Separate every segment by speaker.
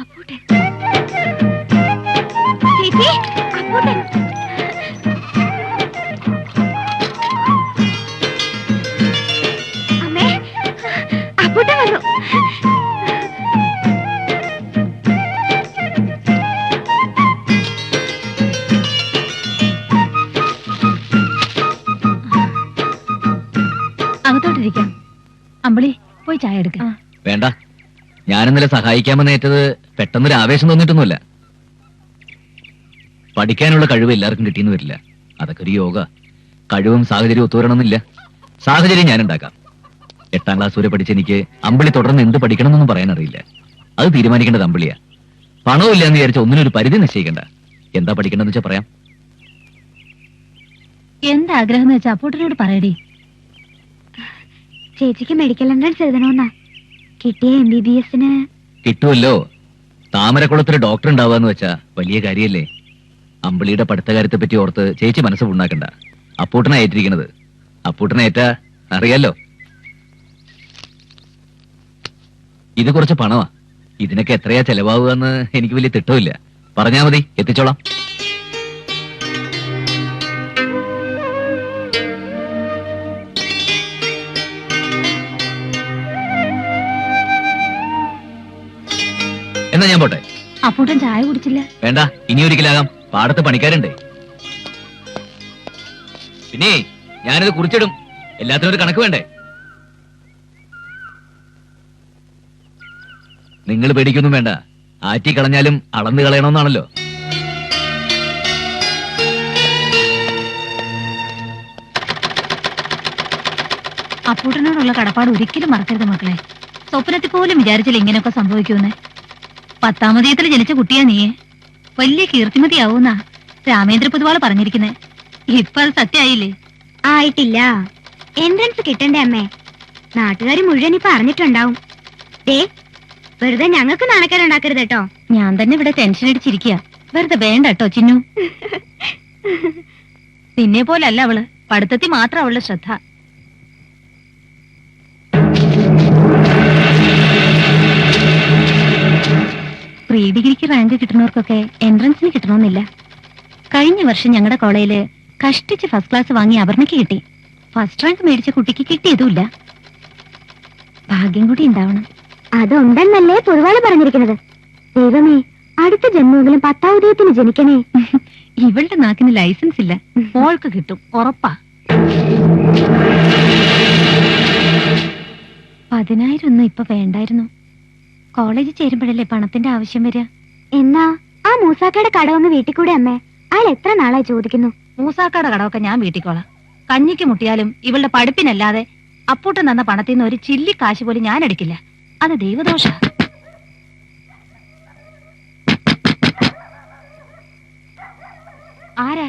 Speaker 1: അപ്പൂട്ടൻ. ചേച്ചി അപ്പൂട്ടൻ. അമ്മേ അപ്പൂട്ടൻ വന്നു.
Speaker 2: അകത്തോട്ടിരിക്കാം. അമ്പിളി പോയി ചായ എടുക്കാം.
Speaker 3: വേണ്ട. ഞാൻ ഇന്നലെ സഹായിക്കാമെന്ന് ഏറ്റത് പെട്ടെന്നൊരു ആവേശം തോന്നിയിട്ടൊന്നുമില്ല. പഠിക്കാനുള്ള കഴിവ് എല്ലാവർക്കും കിട്ടിയെന്ന് വരില്ല. അതൊക്കെ ഒരു യോഗ. കഴിവും സാഹചര്യവും ഒത്തുവരണമെന്നില്ല. സാഹചര്യം ഞാൻ ഉണ്ടാക്കാം എട്ടാം ക്ലാസ് വരെ പഠിച്ച എനിക്ക് അമ്പിളി തുടർന്ന് എന്ത് പഠിക്കണമെന്നൊന്നും പറയാൻ അറിയില്ല അത് തീരുമാനിക്കേണ്ടത് അമ്പിളിയാ. പണവും ഇല്ലാന്ന് വിചാരിച്ച ഒന്നിനൊരു പരിധി നിശ്ചയിക്കണ്ട. എന്താ പഠിക്കണമെന്ന് വെച്ചാൽ പറയാം.
Speaker 2: എന്താഗ്രഹം എന്ന് വെച്ചാ അപ്പൂട്ടനോട് പറയടി.
Speaker 1: ചേച്ചിക്ക് മെഡിക്കൽ എൻട്രൻസ് എഴുതണമെന്നാ. കിട്ടിയ എം ബി ബി എസിന്
Speaker 3: കിട്ടുമല്ലോ. താമരക്കുളത്തിൽ ഡോക്ടർ ഉണ്ടാവാന്ന് വെച്ചാ വലിയ കാര്യല്ലേ. അമ്പിളിയുടെ പഠിത്തകാര്യത്തെ പറ്റി ഓർത്ത് ചേച്ചി മനസ്സ് പുണ്ണാക്കണ്ട അപ്പൂട്ടനെ ഏറ്റിരിക്കണത്. അപ്പൂട്ടനെ ഏറ്റാ അറിയാലോ. ഇത് കുറച്ച് പണമാ. ഇതിനൊക്കെ എത്രയാ ചെലവാവുക എന്ന് എനിക്ക് വലിയ തിട്ടമില്ല പറഞ്ഞാ മതി എത്തിച്ചോളാം. എന്നാ ഞാൻ പോട്ടെ.
Speaker 2: അപ്പൂട്ടൻ ചായ കുടിച്ചില്ല.
Speaker 3: വേണ്ട ഇനി ഒരിക്കലാകാം. പാടത്ത് പണിക്കാരുണ്ട്. പിന്നെ ഞാനിത് കുറിച്ചിടും. എല്ലാത്തിനും ഒരു കണക്ക് വേണ്ടേ? നിങ്ങൾ പേടിക്കൊന്നും വേണ്ട. ആറ്റി കളഞ്ഞാലും അളന്ന് കളയണമെന്നാണല്ലോ.
Speaker 2: അപ്പൂട്ടനോടുള്ള കടപ്പാട് ഒരിക്കലും മറക്കരുത് മക്കളെ. സ്വപ്നത്തിൽ പോലും വിചാരിച്ചില്ല ഇങ്ങനെയൊക്കെ സംഭവിക്കുമെന്ന്. പത്താമതീയത്തിൽ ജനിച്ച കുട്ടിയാ നീ വലിയ കീർത്തിമതിയാവൂന്നാ രാമേന്ദ്ര പൊതുവാൾ പറഞ്ഞിരിക്കുന്നെ. ഇപ്പൊ അത് സത്യായില്ലേ?
Speaker 1: ആയിട്ടില്ല. എൻട്രൻസ് കിട്ടണ്ടേ അമ്മേ? നാട്ടുകാർ മുഴുവൻ ഇപ്പൊ അറിഞ്ഞിട്ടുണ്ടാവും. ദേ വെറുതെ ഞങ്ങൾക്ക് നാണക്കേടുണ്ടാക്കരുത് കേട്ടോ.
Speaker 2: ഞാൻ തന്നെ ഇവിടെ ടെൻഷൻ അടിച്ചിരിക്കുക വെറുതെ വേണ്ട കേട്ടോ ചിന്നു. നിന്നെ പോലല്ല അവൾ. പഠിത്തത്തിൽ മാത്രം അവളുടെ ശ്രദ്ധ. പ്രീ ഡിഗ്രിക്ക് റാങ്ക് കിട്ടുന്നവർക്കൊക്കെ എൻട്രൻസിന് കിട്ടണമെന്നില്ല. കഴിഞ്ഞ വർഷം ഞങ്ങളുടെ കോളേജിൽ കഷ്ടിച്ച് ഫസ്റ്റ് ക്ലാസ് വാങ്ങി അപർണയ്ക്ക് കിട്ടി. ഫസ്റ്റ് റാങ്ക് മേടിച്ച കുട്ടിക്ക് കിട്ടിയതുമില്ല. ഭാഗ്യം കൂടി ഉണ്ടാവണം.
Speaker 1: അതുണ്ടെന്നല്ലേ പൊതുവാൾ പറഞ്ഞിരിക്കുന്നത്. ദൈവമേ അടുത്ത ജന്മമെങ്കിലും പത്താം ഉദയത്തിന് ജനിക്കണേ.
Speaker 2: ഇവളുടെ നാക്കിന് ലൈസൻസ് ഇല്ല. മോൾക്ക് കിട്ടും ഉറപ്പാ. പതിനായിരം ഒന്നും ഇപ്പൊ വേണ്ടായിരുന്നു. കോളേജിൽ ചേരുമ്പോഴല്ലേ പണത്തിന്റെ ആവശ്യം വരിക?
Speaker 1: എന്നാ ആ മൂസാക്കയുടെ കടവൊന്ന് വീട്ടിൽ കൂടെ അമ്മേ. അയാൾ എത്ര നാളായി ചോദിക്കുന്നു?
Speaker 2: മൂസാക്കയുടെ കടവൊക്കെ ഞാൻ വീട്ടിക്കോളാം. കഞ്ഞിക്ക് മുട്ടിയാലും ഇവളുടെ പഠിപ്പിനല്ലാതെ അപ്പൂട്ടൻ തന്ന പണത്തിൽ നിന്ന് ഒരു ചില്ലി കാശ് പോലും ഞാൻ എടുക്കില്ല. അത് ദൈവദോഷ. ആരാ?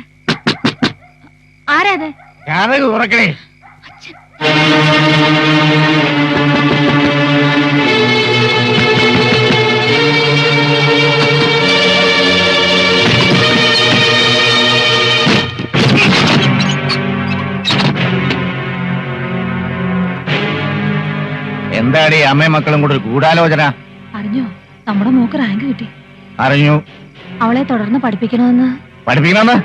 Speaker 2: ആരാ അത്?
Speaker 4: കഥക് തുറക്കണേ എന്താടി അമ്മയും മക്കളും കൂടെ ഒരു ഗൂഢാലോചന?
Speaker 2: അറിഞ്ഞോ? നമ്മുടെ മോക്ക് റാങ്ക് കിട്ടി.
Speaker 4: അറിഞ്ഞു.
Speaker 2: അവളെ തുടർന്ന് പഠിപ്പിക്കണമെന്ന്.
Speaker 4: പഠിപ്പിക്കണമെന്ന്?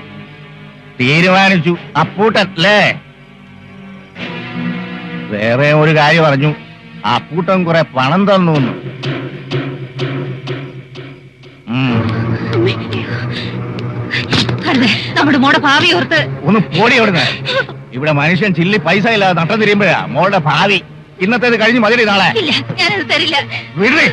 Speaker 4: തീരുമാനിച്ചു. അപ്പൂട്ടല്ലേ? വേറെ ഒരു കാര്യം പറഞ്ഞു അപ്പൂട്ടൻ കുറെ പണം തന്നു
Speaker 2: നമ്മുടെ മോടെ ഭാവി ഓർത്ത്.
Speaker 4: ഒന്ന് പോടി അവിടുന്ന്. ഇവിടെ മനുഷ്യൻ ചില്ലി പൈസ ഇല്ലാതെ നട്ടം തിരിയുമ്പോഴാ മോളുടെ ഭാവി. ഇന്നത്തേത് കഴിഞ്ഞ് മതി നാളെ
Speaker 2: ഞാനത് തരില്ല.
Speaker 4: വിടേ.